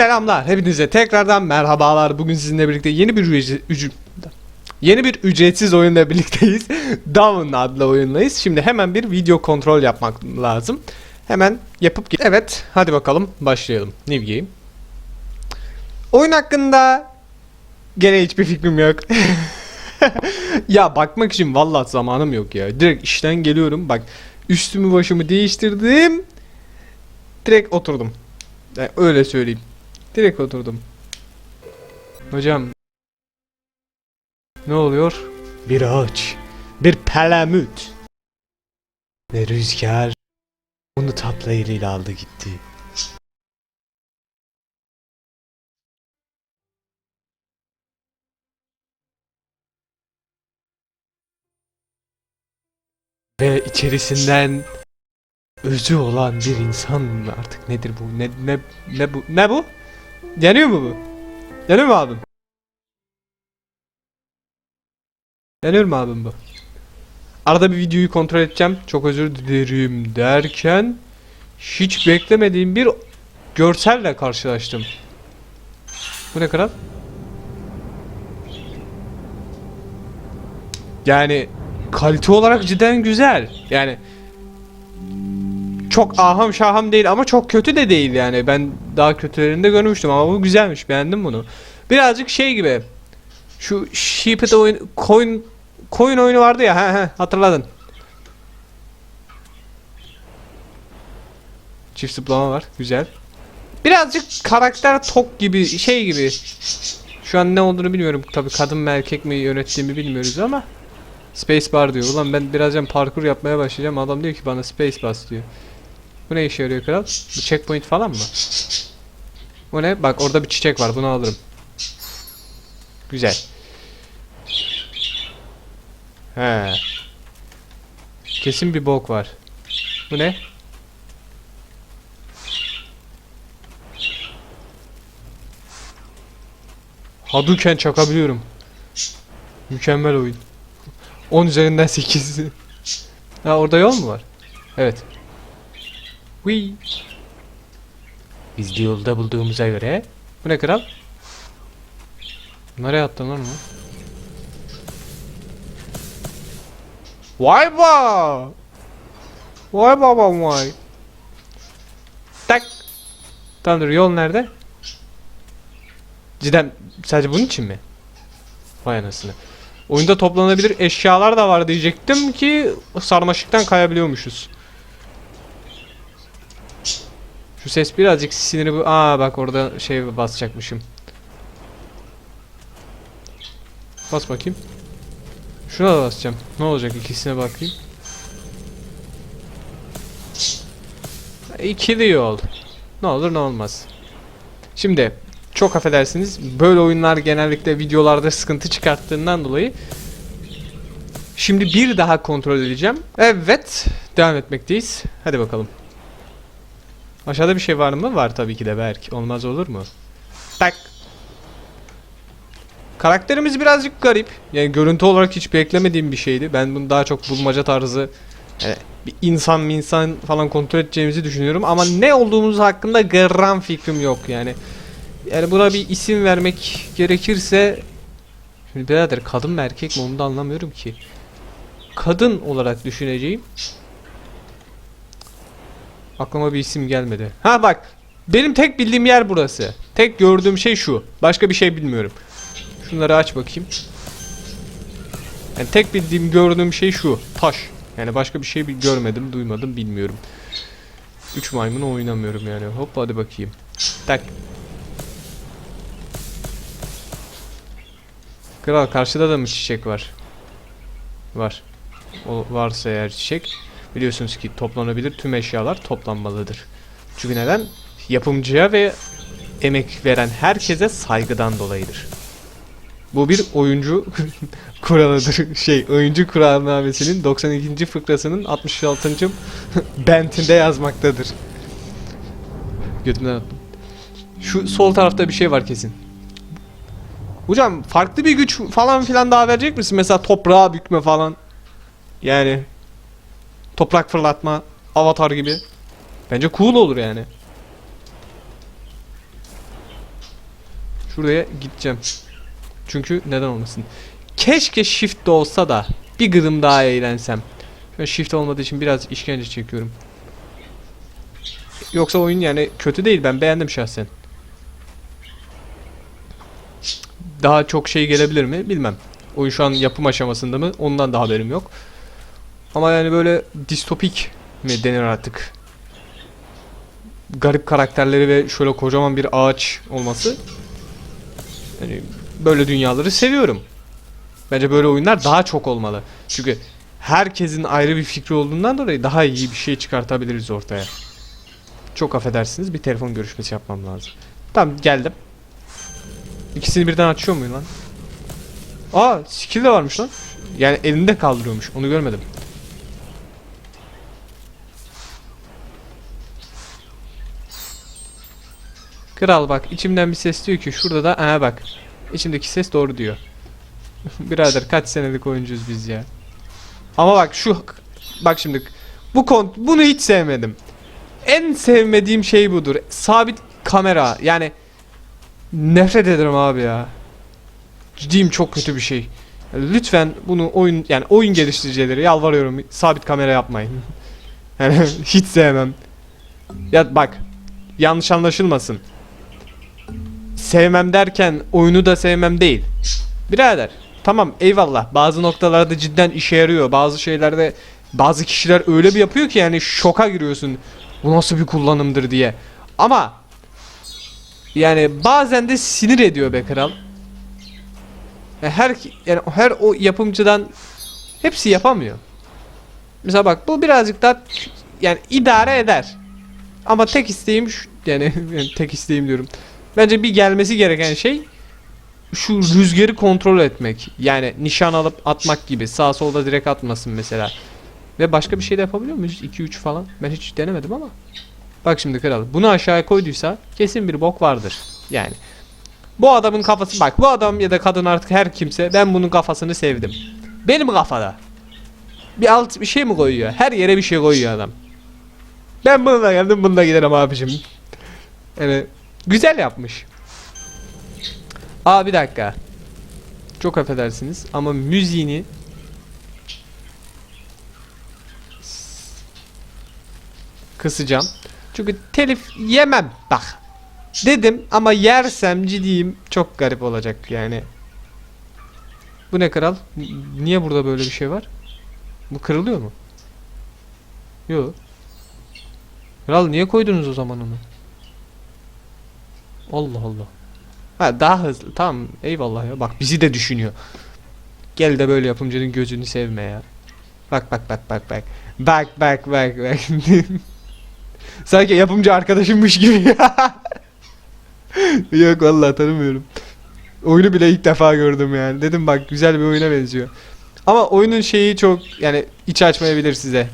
Selamlar hepinize tekrardan merhabalar. Bugün sizinle birlikte yeni bir ücret, yeni bir ücretsiz oyunla birlikteyiz. Down adlı oyundayız. Şimdi hemen bir video kontrol yapmak lazım. Hemen yapıp Evet, hadi bakalım başlayalım. New game. Oyun hakkında gene hiçbir fikrim yok. ya bakmak için vallahi zamanım yok ya. Direkt işten geliyorum. Bak üstümü başımı değiştirdim. Direkt oturdum. Yani öyle söyleyeyim. Direkt oturdum. Hocam. Ne oluyor? Bir ağaç. Bir pelamüt. Ve rüzgar onu tatlı eliyle aldı gitti. Ve içerisinden özü olan bir insan artık nedir bu? Ne ne ne bu? Ne bu? Yanıyor mu bu? Yanıyor mu abim? Yanıyor mu abim bu? Arada bir videoyu kontrol edeceğim. Çok özür dilerim derken hiç beklemediğim bir görselle karşılaştım. Bu ne kral? Yani kalite olarak cidden güzel. Yani çok aham şaham değil ama çok kötü de değil yani. Ben daha kötülerini de görmüştüm ama bu güzelmiş. Beğendim bunu. Birazcık şey gibi. Şu Sheep'de oyun coin coin oyunu vardı ya. He he hatırladın. Çift zıplama var. Güzel. Birazcık karakter tok gibi şey gibi. Şu an ne olduğunu bilmiyorum. Tabii kadın mı erkek mi yönettiğimi bilmiyoruz ama Space bar diyor. Ulan ben birazdan parkur yapmaya başlayacağım. Adam diyor ki bana space bas diyor. Bu ne işe yarıyor kral? Bu checkpoint falan mı? Bu ne? Bak orada bir çiçek var. Bunu alırım. Güzel. He. Kesin bir bok var. Bu ne? Hadouken çakabiliyorum. Mükemmel oyun. 10 üzerinden 8. ha orada yol mu var? Evet. Wee. Biz de yolda bulduğumuza göre. Bu ne kral? Nereye attın lan onu? Vay ba! Vay babam vay. Tak. Tamam dur yol nerede? Cidden sadece bunun için mi? Vay anasını. Oyunda toplanabilir eşyalar da var diyecektim ki sarmaşıktan kayabiliyormuşuz. Şu ses birazcık siniri bu. Aa bak orada şey basacakmışım. Bas bakayım. Şuna da basacağım. Ne olacak ikisine bakayım. İkili yol. Ne olur ne olmaz. Şimdi çok affedersiniz. Böyle oyunlar genellikle videolarda sıkıntı çıkarttığından dolayı Şimdi bir daha kontrol edeceğim. Evet. Devam etmekteyiz. Hadi bakalım. Aşağıda bir şey var mı? Var tabii ki de belki. Olmaz olur mu? Tak. Karakterimiz birazcık garip. Yani görüntü olarak hiç beklemediğim bir şeydi. Ben bunu daha çok bulmaca tarzı yani bir insan mı insan falan kontrol edeceğimizi düşünüyorum. Ama ne olduğumuz hakkında gram fikrim yok yani. Yani buna bir isim vermek gerekirse Şimdi birader kadın mı erkek mi onu da anlamıyorum ki. Kadın olarak düşüneceğim. Aklıma bir isim gelmedi. Ha bak. Benim tek bildiğim yer burası. Tek gördüğüm şey şu. Başka bir şey bilmiyorum. Şunları aç bakayım. Yani tek bildiğim gördüğüm şey şu. Taş. Yani başka bir şey görmedim, duymadım, bilmiyorum. Üç maymunu oynamıyorum yani. Hop hadi bakayım. Tak. Kral karşıda da mı çiçek var? Var. O varsa eğer çiçek biliyorsunuz ki toplanabilir tüm eşyalar toplanmalıdır. Çünkü neden? Yapımcıya ve emek veren herkese saygıdan dolayıdır. Bu bir oyuncu kuralıdır. Şey, oyuncu kuralnamesinin 92. fıkrasının 66. bentinde yazmaktadır. Götümden attım. Şu sol tarafta bir şey var kesin. Hocam farklı bir güç falan filan daha verecek misin? Mesela toprağa bükme falan. Yani toprak fırlatma, avatar gibi. Bence cool olur yani. Şuraya gideceğim. Çünkü neden olmasın. Keşke shift de olsa da bir gıdım daha eğlensem. Şu shift olmadığı için biraz işkence çekiyorum. Yoksa oyun yani kötü değil ben beğendim şahsen. Daha çok şey gelebilir mi bilmem. Oyun şu an yapım aşamasında mı ondan da haberim yok. Ama yani böyle distopik mi denir artık. Garip karakterleri ve şöyle kocaman bir ağaç olması. Yani böyle dünyaları seviyorum. Bence böyle oyunlar daha çok olmalı. Çünkü herkesin ayrı bir fikri olduğundan dolayı daha iyi bir şey çıkartabiliriz ortaya. Çok affedersiniz bir telefon görüşmesi yapmam lazım. Tamam geldim. İkisini birden açıyor muyum lan? Aa skill de varmış lan. Yani elinde kaldırıyormuş. Onu görmedim. Kral bak içimden bir ses diyor ki şurada da aha bak. İçimdeki ses doğru diyor. Birader kaç senelik oyuncuyuz biz ya. Ama bak şu bak şimdi bu kont bunu hiç sevmedim. En sevmediğim şey budur. Sabit kamera. Yani nefret ederim abi ya. Ciddiyim çok kötü bir şey. Lütfen bunu oyun yani oyun geliştiricileri yalvarıyorum sabit kamera yapmayın. Yani hiç sevmem. Ya bak yanlış anlaşılmasın. Sevmem derken oyunu da sevmem değil. Birader tamam eyvallah bazı noktalarda cidden işe yarıyor. Bazı şeylerde bazı kişiler öyle bir yapıyor ki yani şoka giriyorsun. Bu nasıl bir kullanımdır diye. Ama yani bazen de sinir ediyor be kral. Yani her yani her o yapımcıdan hepsi yapamıyor. Mesela bak bu birazcık daha yani idare eder. Ama tek isteğim şu, yani, yani tek isteğim diyorum. Bence bir gelmesi gereken şey şu rüzgarı kontrol etmek. Yani nişan alıp atmak gibi. Sağ solda direkt atmasın mesela. Ve başka bir şey de yapabiliyor muyuz? 2-3 falan. Ben hiç denemedim ama. Bak şimdi kral. Bunu aşağıya koyduysa kesin bir bok vardır. Yani. Bu adamın kafası bak bu adam ya da kadın artık her kimse ben bunun kafasını sevdim. Benim kafada. Bir alt bir şey mi koyuyor? Her yere bir şey koyuyor adam. Ben bununla geldim bununla giderim abicim. Yani güzel yapmış. Aa bir dakika. Çok affedersiniz ama müziğini kısacağım. Çünkü telif yemem bak. Dedim ama yersem ciddiyim çok garip olacak yani. Bu ne kral? Niye burada böyle bir şey var? Bu kırılıyor mu? Yok. Kral niye koydunuz o zaman onu? Allah Allah. Ha daha hızlı. Tamam eyvallah ya. Bak bizi de düşünüyor. Gel de böyle yapımcının gözünü sevme ya. Bak bak bak bak bak. Bak bak bak bak. Sanki yapımcı arkadaşımmış gibi. Yok vallahi tanımıyorum. Oyunu bile ilk defa gördüm yani. Dedim bak güzel bir oyuna benziyor. Ama oyunun şeyi çok yani iç açmayabilir size.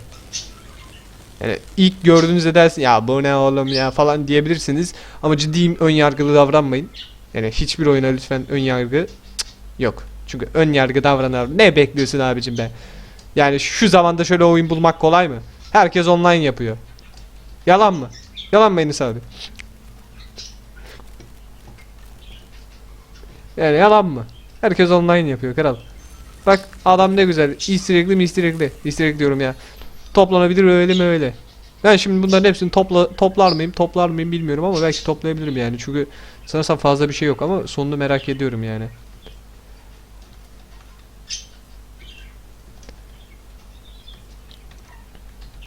Yani ilk gördüğünüzde dersin ya bu ne oğlum ya falan diyebilirsiniz. Ama ciddiyim ön yargılı davranmayın. Yani hiçbir oyuna lütfen ön yargı yok. Çünkü ön yargı davranan ne bekliyorsun abicim be? Yani şu zamanda şöyle oyun bulmak kolay mı? Herkes online yapıyor. Yalan mı? Yalan mı Enis abi? Yani yalan mı? Herkes online yapıyor kral. Bak adam ne güzel. İstirekli mi istirekli. İstirek diyorum ya. Toplanabilir öyle mi öyle. Ben şimdi bunların hepsini topla, toplar mıyım toplar mıyım bilmiyorum ama belki toplayabilirim yani. Çünkü sanırsam fazla bir şey yok ama sonunu merak ediyorum yani.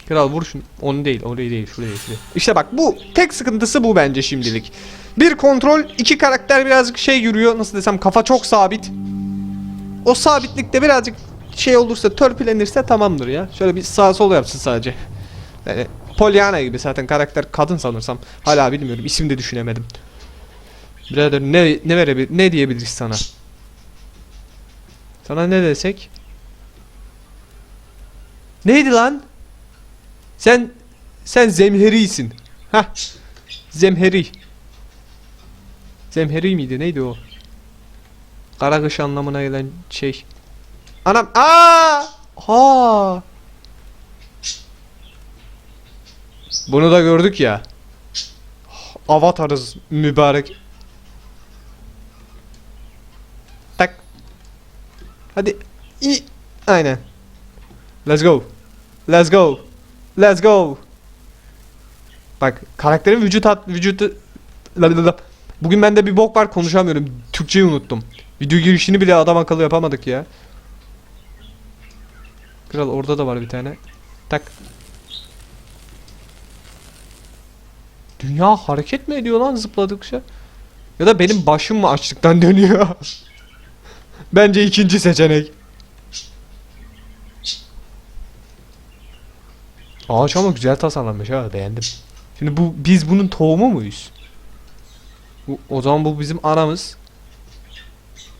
Kral vur şunu. Onu değil, orayı değil, şurayı, şurayı. İşte bak bu tek sıkıntısı bu bence şimdilik. Bir kontrol, iki karakter birazcık şey yürüyor. Nasıl desem kafa çok sabit. O sabitlikte birazcık şey olursa, törpülenirse tamamdır ya. Şöyle bir sağ sol yapsın sadece. Yani Pollyanna gibi zaten karakter kadın sanırsam. Hala bilmiyorum. İsim de düşünemedim. Birader ne ne verebilir ne diyebiliriz sana? Sana ne desek? Neydi lan? Sen sen zemherisin. Hah. Zemheri. Zemheri miydi? Neydi o? Kara kış anlamına gelen şey. Anam. Aa! Ha! Bunu da gördük ya. Avatarız mübarek. Tak. Hadi. İ Aynen. Let's go. Let's go. Let's go. Bak karakterin vücut hat vücutu Bugün bende bir bok var konuşamıyorum. Türkçeyi unuttum. Video girişini bile adam akıllı yapamadık ya. Kral orada da var bir tane. Tak. Dünya hareket mi ediyor lan zıpladıkça? Ya da benim başım mı açlıktan dönüyor? Bence ikinci seçenek. Ağaç ama güzel tasarlanmış ha beğendim. Şimdi bu biz bunun tohumu muyuz? Bu, o zaman bu bizim anamız.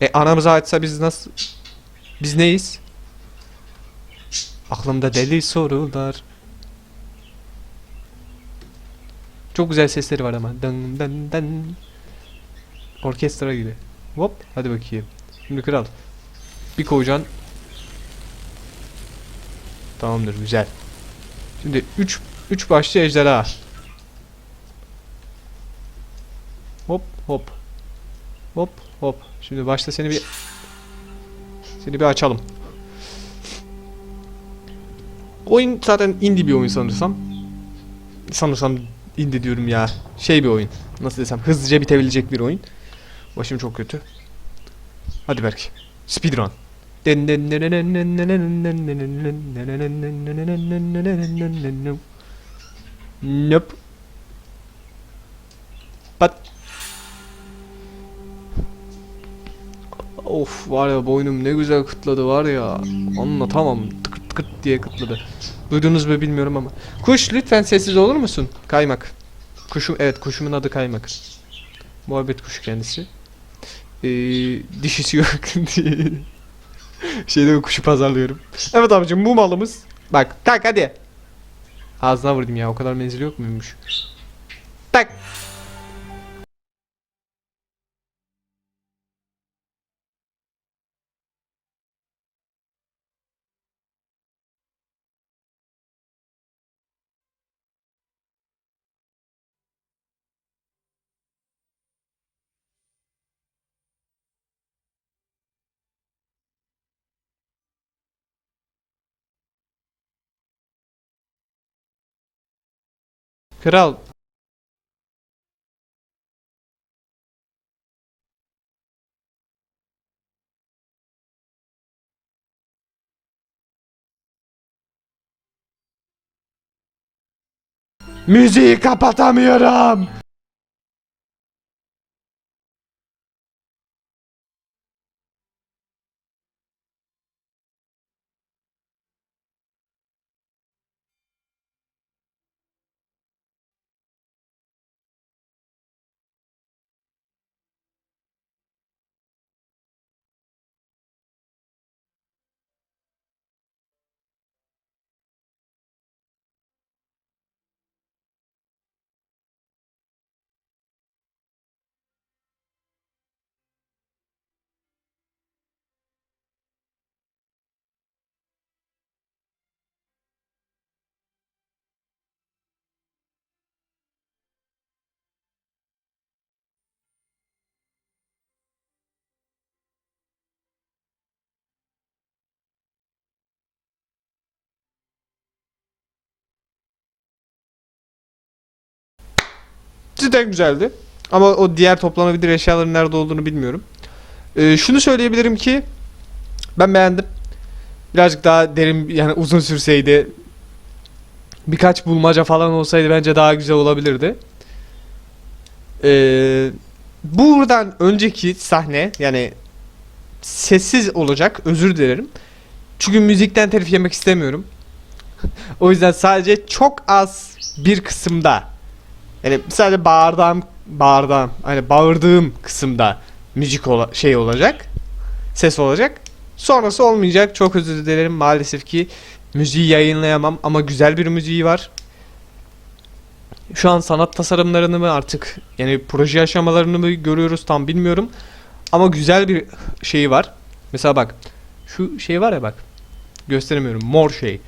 E anamıza aitse biz nasıl biz neyiz? Aklımda deli sorular. Çok güzel sesleri var ama. Dın dın dın. Orkestra gibi. Hop hadi bakayım. Şimdi kral. Bir koyacaksın. Tamamdır güzel. Şimdi 3 3 başlı ejderha. Hop hop. Hop hop. Şimdi başta seni bir seni bir açalım. Oyun zaten indie bir oyun sanırsam. Sanırsam indie diyorum ya. Şey bir oyun. Nasıl desem hızlıca bitebilecek bir oyun. Başım çok kötü. Hadi Berk. Speedrun. Nope. But Of var ya boynum ne güzel kıtladı var ya. Anlatamam. Tıkırt diye kıtladı. Duydunuz mu bilmiyorum ama. Kuş lütfen sessiz olur musun? Kaymak. Kuşum evet kuşumun adı Kaymak. Muhabbet kuşu kendisi. Ee, dişisi yok diye. Şeyde kuşu pazarlıyorum. Evet abicim bu malımız. Bak tak hadi. Ağzına vurdum ya o kadar menzili yok muymuş? Tak. Kral. Müziği kapatamıyorum. Cidden güzeldi. Ama o diğer toplanabilir eşyaların nerede olduğunu bilmiyorum. Ee, şunu söyleyebilirim ki ben beğendim. Birazcık daha derin yani uzun sürseydi birkaç bulmaca falan olsaydı bence daha güzel olabilirdi. Ee, buradan önceki sahne yani sessiz olacak özür dilerim. Çünkü müzikten telif yemek istemiyorum. o yüzden sadece çok az bir kısımda yani sadece bağırdığım bağırdığım hani bağırdığım kısımda müzik ola, şey olacak. Ses olacak. Sonrası olmayacak. Çok özür dilerim. Maalesef ki müziği yayınlayamam ama güzel bir müziği var. Şu an sanat tasarımlarını mı artık yani proje aşamalarını mı görüyoruz tam bilmiyorum. Ama güzel bir şeyi var. Mesela bak şu şey var ya bak. Gösteremiyorum. Mor şey.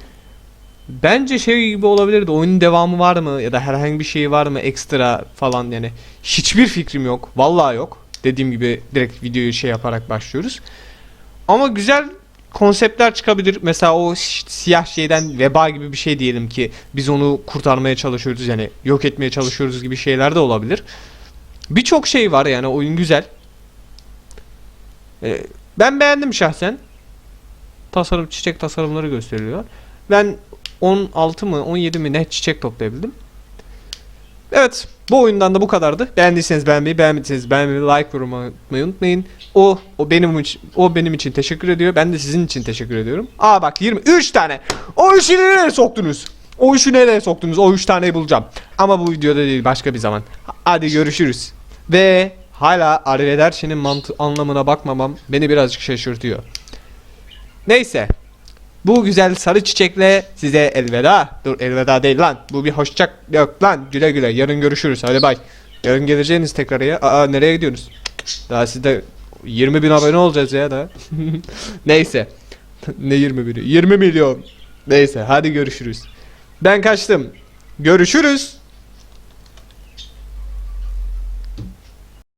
Bence şey gibi olabilirdi. Oyunun devamı var mı ya da herhangi bir şey var mı ekstra falan yani. Hiçbir fikrim yok. Vallahi yok. Dediğim gibi direkt videoyu şey yaparak başlıyoruz. Ama güzel konseptler çıkabilir. Mesela o siyah şeyden veba gibi bir şey diyelim ki biz onu kurtarmaya çalışıyoruz yani yok etmeye çalışıyoruz gibi şeyler de olabilir. Birçok şey var yani oyun güzel. Ee, ben beğendim şahsen. Tasarım çiçek tasarımları gösteriliyor. Ben 16 mı 17 mi ne çiçek toplayabildim. Evet bu oyundan da bu kadardı. Beğendiyseniz beğenmeyi, beğenmediyseniz beğenmeyi, like yorum atmayı unutmayın. O o benim için o benim için teşekkür ediyor. Ben de sizin için teşekkür ediyorum. Aa bak 23 tane. O üçü nereye soktunuz? O üçü nereye soktunuz? O üç taneyi bulacağım. Ama bu videoda değil başka bir zaman. Hadi görüşürüz. Ve hala arrivederci'nin mantı anlamına bakmamam beni birazcık şaşırtıyor. Neyse. Bu güzel sarı çiçekle size elveda. Dur elveda değil lan. Bu bir hoşçak yok lan. Güle güle. Yarın görüşürüz. Hadi bay. Yarın geleceğiniz tekrar ya. Aa nereye gidiyorsunuz? Daha sizde 20 bin abone olacağız ya da. Neyse. ne 20 bini? 20 milyon. Neyse hadi görüşürüz. Ben kaçtım. Görüşürüz.